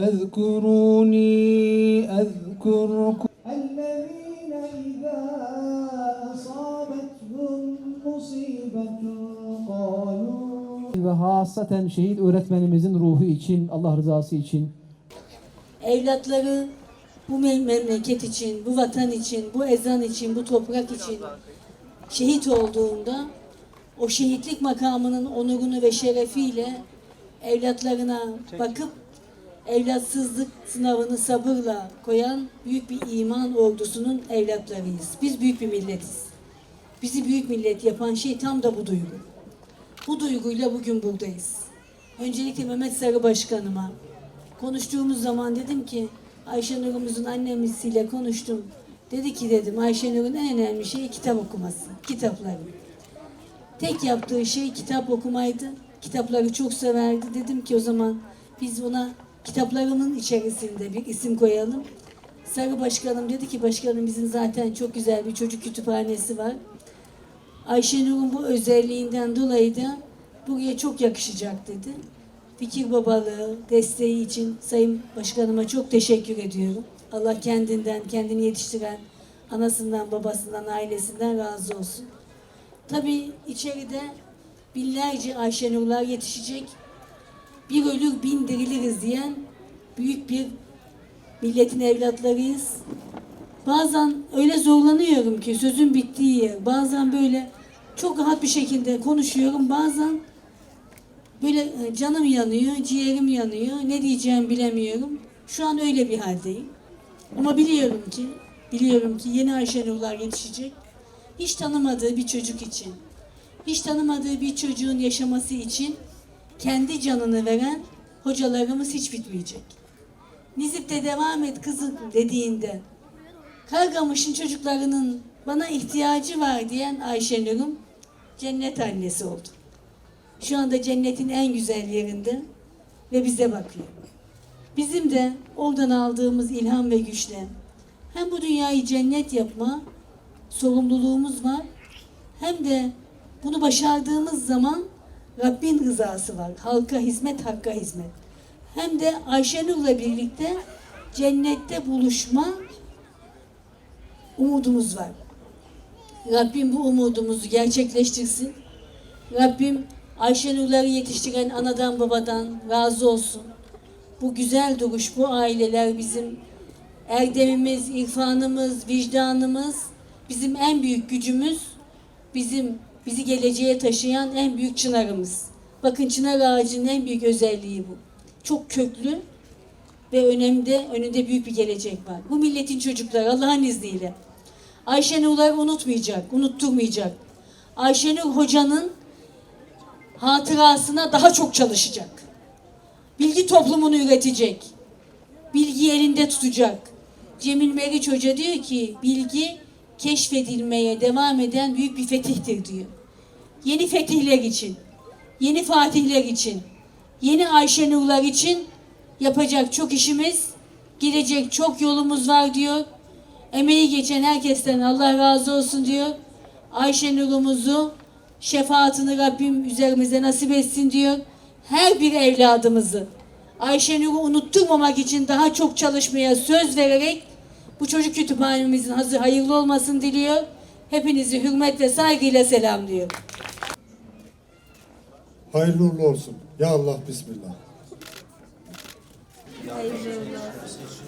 فاذكروني أذكركم الذين إذا أصابتهم مصيبة ve hasaten şehit öğretmenimizin ruhu için, Allah rızası için evlatları bu mem- memleket için, bu vatan için, bu ezan için, bu toprak için şehit olduğunda o şehitlik makamının onurunu ve şerefiyle evlatlarına bakıp evlatsızlık sınavını sabırla koyan büyük bir iman ordusunun evlatlarıyız. Biz büyük bir milletiz. Bizi büyük millet yapan şey tam da bu duygu. Bu duyguyla bugün buradayız. Öncelikle Mehmet Sarı Başkanıma konuştuğumuz zaman dedim ki Ayşenur'umuzun annemisiyle konuştum. Dedi ki dedim Ayşenur'un en önemli şeyi kitap okuması, kitapları. Tek yaptığı şey kitap okumaydı. Kitapları çok severdi. Dedim ki o zaman biz buna kitaplarımın içerisinde bir isim koyalım. Sarı Başkanım dedi ki başkanım bizim zaten çok güzel bir çocuk kütüphanesi var. Ayşenur'un bu özelliğinden dolayı da buraya çok yakışacak dedi. Fikir babalığı, desteği için Sayın Başkanıma çok teşekkür ediyorum. Allah kendinden, kendini yetiştiren anasından, babasından, ailesinden razı olsun. Tabii içeride binlerce Ayşenurlar yetişecek. Bir ölür bin diriliriz diyen büyük bir milletin evlatlarıyız. Bazen öyle zorlanıyorum ki sözün bittiği yer. Bazen böyle çok rahat bir şekilde konuşuyorum. Bazen böyle e, canım yanıyor, ciğerim yanıyor. Ne diyeceğimi bilemiyorum. Şu an öyle bir haldeyim. Ama biliyorum ki, biliyorum ki yeni Ayşenurlar yetişecek. Hiç tanımadığı bir çocuk için, hiç tanımadığı bir çocuğun yaşaması için kendi canını veren hocalarımız hiç bitmeyecek. Nizip'te devam et kızım dediğinde Kargamış'ın çocuklarının bana ihtiyacı var diyen Ayşenur'um cennet annesi oldu. Şu anda cennetin en güzel yerinde ve bize bakıyor. Bizim de oradan aldığımız ilham ve güçle hem bu dünyayı cennet yapma sorumluluğumuz var hem de bunu başardığımız zaman Rabbin rızası var. Halka hizmet, hakka hizmet. Hem de Ayşenur'la birlikte cennette buluşma umudumuz var. Rabbim bu umudumuzu gerçekleştirsin. Rabbim Ayşenurları yetiştiren anadan babadan razı olsun. Bu güzel duruş, bu aileler bizim erdemimiz, irfanımız, vicdanımız, bizim en büyük gücümüz, bizim bizi geleceğe taşıyan en büyük çınarımız. Bakın çınar ağacının en büyük özelliği bu. Çok köklü ve önünde, önünde büyük bir gelecek var. Bu milletin çocukları Allah'ın izniyle. Ayşenurlar unutmayacak, unutturmayacak. Ayşenur hocanın hatırasına daha çok çalışacak. Bilgi toplumunu üretecek. Bilgiyi elinde tutacak. Cemil Meriç Hoca diyor ki bilgi keşfedilmeye devam eden büyük bir fetihtir diyor. Yeni fetihler için, yeni fatihler için, yeni Ayşenurlar için yapacak çok işimiz, gidecek çok yolumuz var diyor. Emeği geçen herkesten Allah razı olsun diyor. Ayşenur'umuzu şefaatini Rabbim üzerimize nasip etsin diyor. Her bir evladımızı Ayşenur'u unutturmamak için daha çok çalışmaya söz vererek bu çocuk kütüphanemizin hazır hayırlı olmasını diliyor. Hepinizi hürmetle saygıyla selamlıyor. Hayırlı uğurlu olsun. Ya Allah Bismillah. Hayırlı olsun.